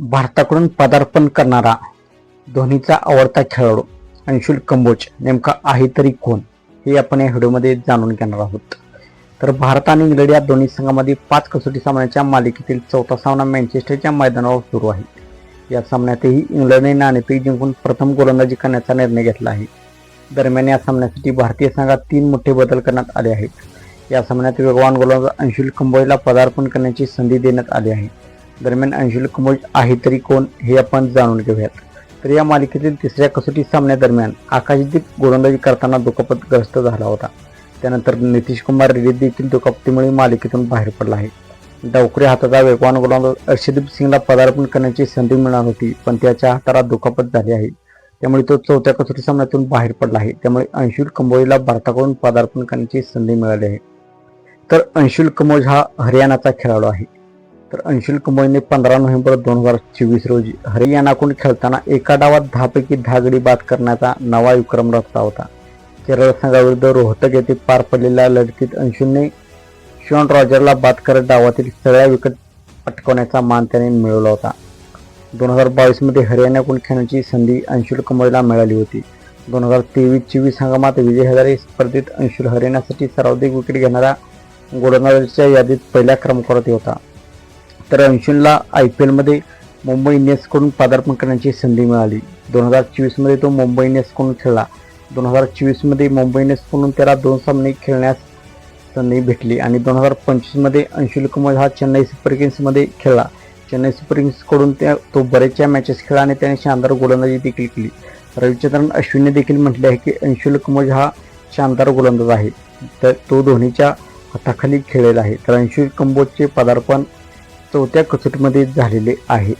भारताकडून पदार्पण करणारा धोनीचा आवडता खेळाडू अंशुल कंबोज नेमका आहे तरी कोण हे आपण या व्हिडिओमध्ये जाणून घेणार आहोत. तर भारत आणि इंग्लंड या दोन्ही संघामध्ये पाच कसोटी सामन्याच्या मालिकेतील चौथा सामना मँचेस्टरच्या मैदानावर सुरू आहे. या सामन्यातही इंग्लंडने नाणेफेक जिंकून प्रथम गोलंदाजी करण्याचा निर्णय घेतला आहे. दरम्यान या सामन्यासाठी भारतीय संघात तीन मोठे बदल करण्यात आले आहेत. या सामन्यात वेगवान गोलंदाज अंशुल कंबोजला पदार्पण करण्याची संधी देण्यात आली आहे. दरम्यान अंशुल कुमोज आहे तरी कोण हे आपण जाणून घेऊयात. तर या मालिकेतील तिसऱ्या कसोटी सामन्यादरम्यान आकाशदीप गोलंदाजी करताना दुखापतग्रस्त झाला होता. त्यानंतर नितीश कुमार रेड्डी देखील दुखापतीमुळे मालिकेतून बाहेर पडला आहे. डावखऱ्या हाताचा वेगवान गोलंदाज अर्षदीप सिंगला पदार्पण करण्याची संधी मिळणार होती पण त्याच्या हाताला दुखापत झाली आहे. त्यामुळे तो चौथ्या कसोटी सामन्यातून बाहेर पडला आहे. त्यामुळे अंशुल कंबोजला भारताकडून पदार्पण करण्याची संधी मिळाली आहे. तर अंशुल कमोज हा हरियाणाचा खेळाडू आहे. तर अंशुल कंबोजने पंधरा नोव्हेंबर दोन हजार चोवीस रोजी हरियाणाकडून खेळताना एका डावात दहापैकी दहा गडी बाद करण्याचा नवा विक्रम रचला होता. केरळ संघाविरुद्ध रोहतक येथे पार पडलेल्या लढतीत अंशुलने शॉन रॉजरला बाद करत डावातील सगळ्या विकेट पटकवण्याचा मान त्याने मिळवला होता. दोन हजार बावीसमध्ये हरियाणाकडून खेळण्याची संधी अंशुल कंबोजला मिळाली होती. दोन हजार तेवीस चोवीस हंगामात विजय हजारे स्पर्धेत अंशुल हरियाणासाठी सर्वाधिक विकेट घेणारा गोलंदाजाच्या यादीत पहिल्या क्रमांकावरती होता. तर अंशुनला आय पी एलमध्ये मुंबई इंडियन्सकडून पदार्पण करण्याची संधी मिळाली. दोन हजार चोवीसमध्ये तो मुंबई इंडियन्सकडून खेळला. दोन हजार चोवीसमध्ये मुंबई इंडियन्सकडून त्याला दोन सामने खेळण्यास संधी भेटली आणि दोन हजार पंचवीसमध्ये अंशुल कुमार हा चेन्नई सुपर किंग्समध्ये खेळला. चेन्नई सुपर किंग्सकडून त्या तो बरेचशा मॅचेस खेळला आणि त्याने शानदार गोलंदाजी देखील केली. रविचंद्रन अश्विनने देखील म्हटले आहे की अंशुल कुमार हा शानदार गोलंदाज आहे. तर तो धोनीच्या हाताखाली खेळलेला आहे. तर अंशुल कंबोजचे पदार्पण चौथ्या कसोटीमध्ये झालेले आहे.